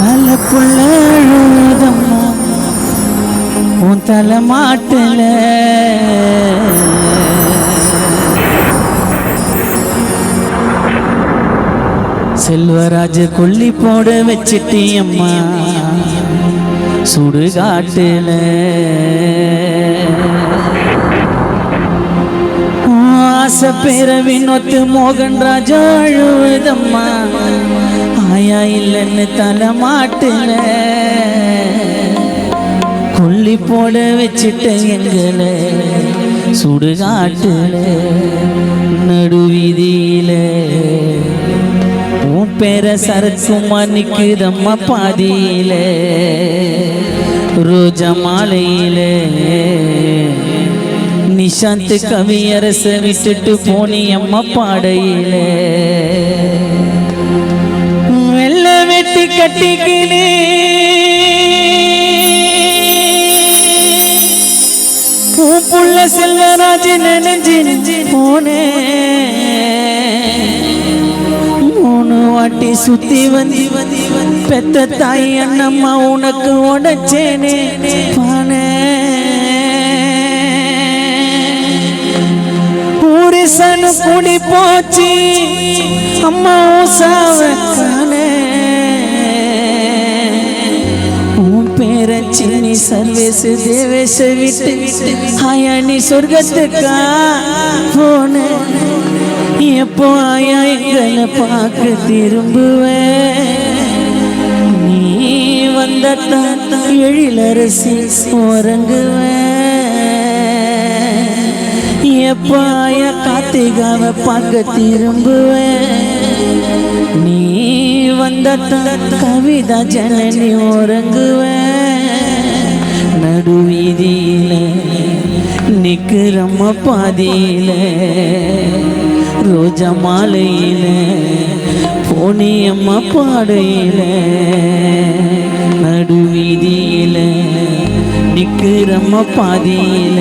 தலைக்குள்ள அழுதம்மா உன் தலை மாட்டல. செல்வராஜ கொல்லி போட வச்சிட்டி அம்மா சுடுகாட்டுல ஆசை பேரவின் ஒத்து மோகன் ராஜா அழுவதம்மா. ஆயா இல்லைன்னு தலை மாட்டுல கொல்லி போட வச்சுட்ட எங்களை சுடுகாட்டுல நடுவீதியில உன் பேர சரக்குமா நிக்குதம்மா பாதியில. ரோஜா மாலையில நிஷாந்த் கவியரச விட்டுட்டு போனி அம்மா பாடையில. கட்டிக்கினே. உன் செல்வராஜ் நினைஞ்சு நெஞ்சு போனே. மூணு வாட்டி சுத்தி வந்தி வந்தி பெத்த தாய் அண்ணம்மா உனக்கு உடச்சேனே. பானே. புரிசனு குடி போச்சு. அம்மா ஊசாவக்கானே சர்வேஸ் தேவேச விட்டு ஆயா நீ சொர்க்கத்துக்கா? போன. எப்போ ஆயா எங்களை பார்க்க திரும்புவேன்? நீ வந்த எழிலரசி உறங்குவேன். எப்போ ஆயா கார்த்திகாவை பார்க்க திரும்புவேன்? நீ வந்த கவிதா ஜனனி உறங்குவேன். நடுவீதியில நிக்கிறம்ம பாதியில ரோஜா மாலையில போனியம்மா பாடையில நடுவீதியில நிக்கிறம்ம பாதியில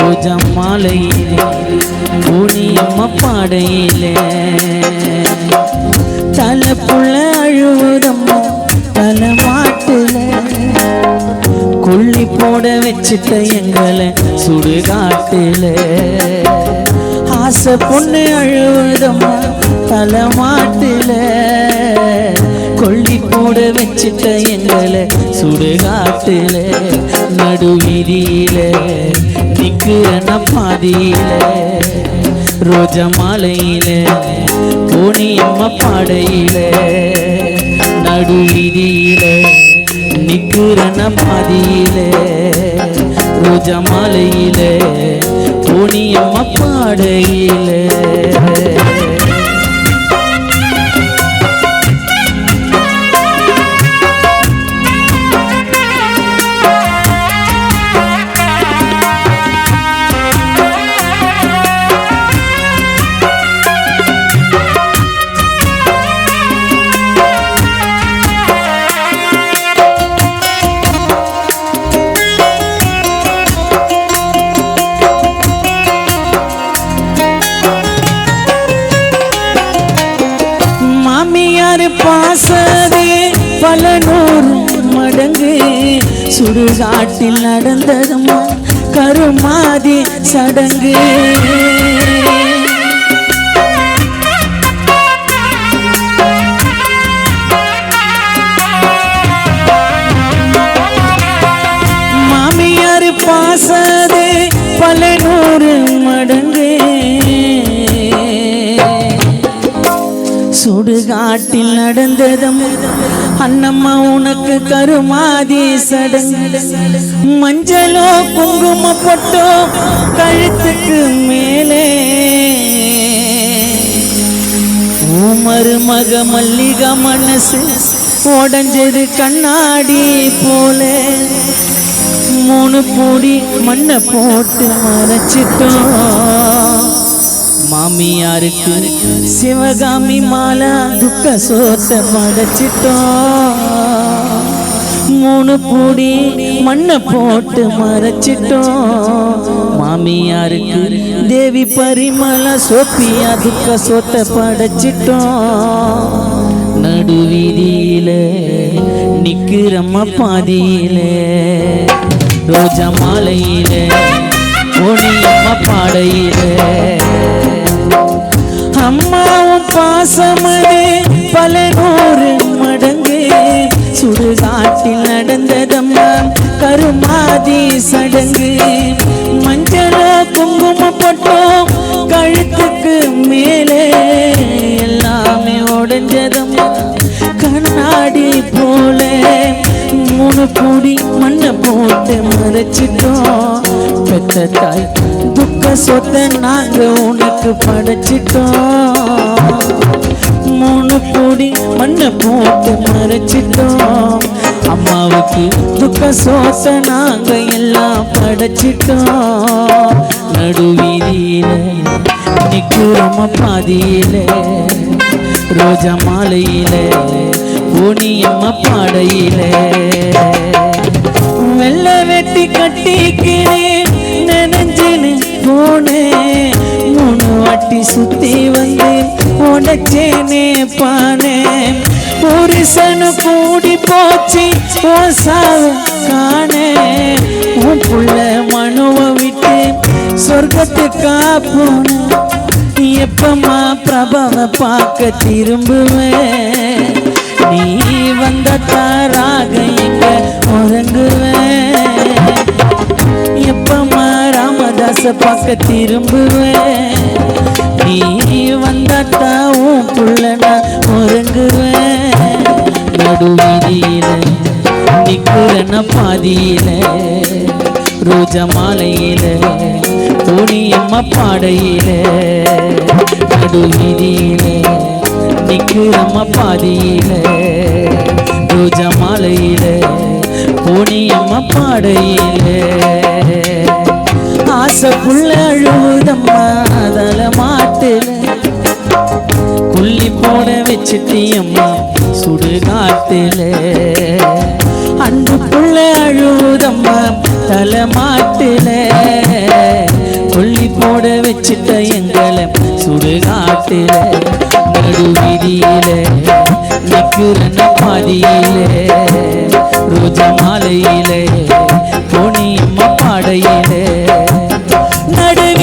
ரோஜா மாலையில போனியம்மா பாடையில வச்சிட்ட எங்களை சுடுகாட்டுல. ஆசை பொண்ணு அழுவதம்மா தலை மாட்டுல கொல்லி போட வச்சிட்ட எங்களை சுடுகாட்டுல. நடுவீதியில நிக்கிறன பாதியில ரோஜா மாலையில கோணியம்மா பாடையில. நடுவீதியில நிக்கிறன பாதியில ரோஜா மாலையில கோணியம்மா பாடையில. பாசதே பல நூறு மடங்கு சுடுகாட்டில் நடந்ததுமா கருமாதி சடங்கு. காட்டில் நடந்ததும் அண்ணம்மா உனக்கு கருமாதி சடங்கு. மஞ்சளோ குங்கும பொட்டோ கழுத்துக்கு மேலே. உன் மருமக மல்லிகா மனசு உடஞ்சது கண்ணாடி போல. மூணு பூடி மண்ணை போட்டு மறைச்சிட்டோம். மாமியாருக்கு. சிவகாமி மாலா துக்க சோத்த படைச்சிட்டோம். மூணு பூடி மண்ணை போட்டு மறைச்சிட்டோம். மாமியாருக்கு தேவி பரிமள சோப்பியா துக்க சோத்த படைச்சிட்டோம். நடுவீதியில நிக்கிறம்மா பாதியில ரோஜா மாலையில ஓடியம்மா பாடையிலே. அம்மாவும் பாசமது பல நூறு மடங்கு. சுடுகாட்டில் நடந்ததம்மா கருமாதி சடங்கு. மஞ்சளோ குங்கும போட்டோம் கழுத்துக்கு மேலே. எல்லாமே உடஞ்சதம்மா கண்ணாடி போல. மூணு கூடி மண்ணை போட்டு மறைச்சிட்டோம். பெத்த தாய் சொத்தை நாங்க உனக்கு படைச்சிட்டோம். மூணு கோடி மண்ணை போட்டு மறைச்சிட்டோம். அம்மாவுக்கு துக்க சோத்தை நாங்க எல்லாம் படைச்சிட்டோம். நடுவீதியில நிக்கிறோம பாதியில. ரோஜா மாலையில ஓனியம்மா பாடையிலே. வெள்ள வெட்டி கட்டிக்கிறேன் நினைஞ்சுன்னு போனேன் மூணு வாட்டி சுத்தி வந்து உடைச்சேனே பானேன் புருஷனு கூடி போச்சு ஓசாவ காணே. உன் புள்ள மனுவை விட்டு சொர்க்கத்துக்கா போனேன் எப்பமா பிரபவ பார்க்க திரும்புவேன் நீ வந்த தாராக எங்க உறங்குவேன் எப்பமா ராமதாச பார்க்க திரும்புவேன். நீ வந்தாட்டா உன் புள்ள நான் உறங்குவேன். நடுவீதியில நிக்கிறன பாதியில. ரோஜா மாலையில தோணியம்மா பாடையில. நடுவீதியில நிக்கிறம்மா பாதியில. ரோஜா மாலையில போனியம்மா பாடையிலே. ஆசைக்குள்ள அழுவுதம்மா அதல மாட்டுல. குள்ளி போட வச்சுட்டியம்மா சுடுகாட்டுல அன்புக்குள்ள அழுவுதம்மா தல மாட்டுல. கொல்லி போட வச்சுட்ட எங்களை சுடுகாட்டுல நடுவிதியில நிக்கிறன பாதியில ரோஜா மாலையில போனியம்மா பாடையிலே. நடுவே